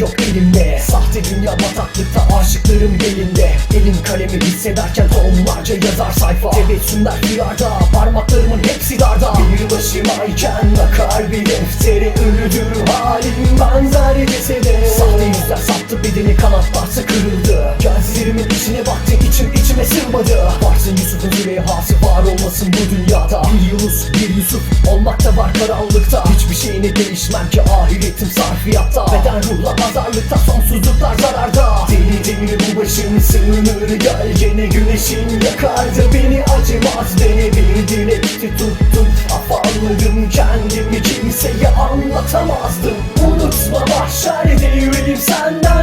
yok elimde. Sahte dünya bataklıkta aşıklarım belinde Elim kalemi hissederken tonlarca yazar sayfa. Tebessümler rüyada parmaklarımın hepsi darda. Bir başımayken akar bir deftere Ölüdür halim benzer cesede Sahte yüzler sattı bedeni kanatlarsa kırıldı. Gözlerimin içine baktı içim içime sığmadı. Varsın Yusuf'un Züleyha'sı var olmasın bu dünyada Beden ruhla pazarlıkta sonsuzluklar zararda. Deli deli bu başım sığınır gölgene Güneşin yakardı beni acımaz. Beni Bir dilekti tuttum afalladım kendimi kimseye anlatamazdım. Unutma mahşerde yüreğim senden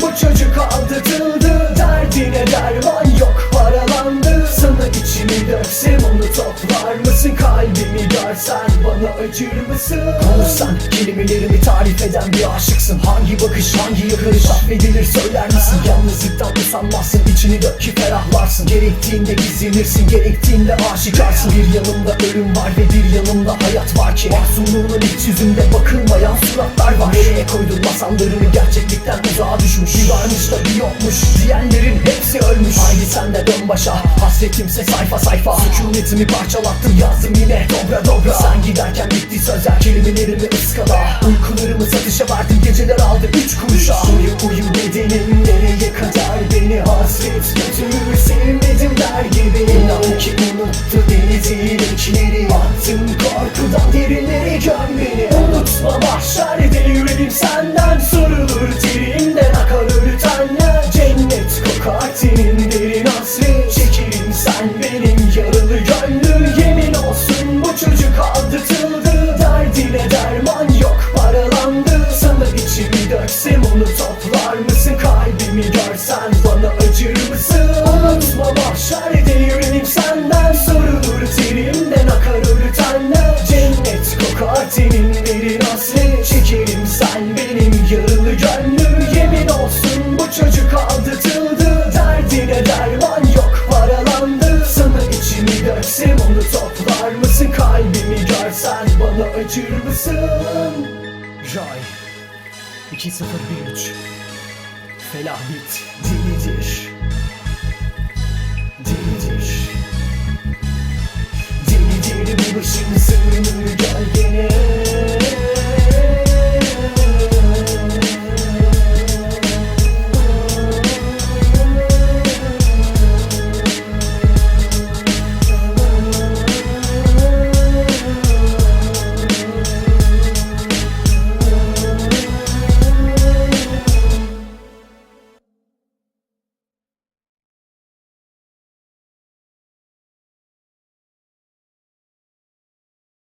bu çocuk aldatıldı Derdine derman yok paralandı. Sana içimi döksem onu toplar mısın? Kalbimi görsen bana acır mısın? Konuşsan kelimelerimi tarif eden bir aşıksın. Hangi bakış hangi yakınış affedilir söyler misin? Yalnızlıktan usanmazsın. İçini dök ki ferahlarsın. Gerektiğinde gizlenirsin. Gerektiğinde aşikarsın. Bir yanımda ölüm var ve bir yanımda hayat var ki Mahzunluğunun iç yüzünde bakılmayan suratlar var. Nereye koydun masallarını? Gerçeklikten uzağa düşmüş. Bir varmış da bir yokmuş. Diyenlerin hepsi ölmüş. Haydi sen de dön başa. Hasretimse sayfa sayfa Sükunetimi parçalattım yazdım yine. Dobra dobra. Sen giderken bitti sözler. Kelimelerimi ıskala. Uykularımı satışa verdim. Geceler aldı üç kuruşa. Uyu uyu bedenim nereye kadar beni. Hasret götürür. Sevmedim der gibi. İnan ki unuttu denizin içleri Attım korkudan derinlere göm beni Unutma mahşerde yüreğim senden sorulur Terimden Mahşerde yüreğim senden sorulur. Terimden akar ölü Cennet kokar tenin derin hasret Çekerim sen benim yaralı gönlüm. Yemin olsun bu çocuk aldatıldı. Derdine derman yok paralandı. Sana içimi döksem onu toplar mısın? Kalbimi görsen bana acır mısın? Ray 2013 Felah bit delidir Delidir Bu başım sığınır gölgene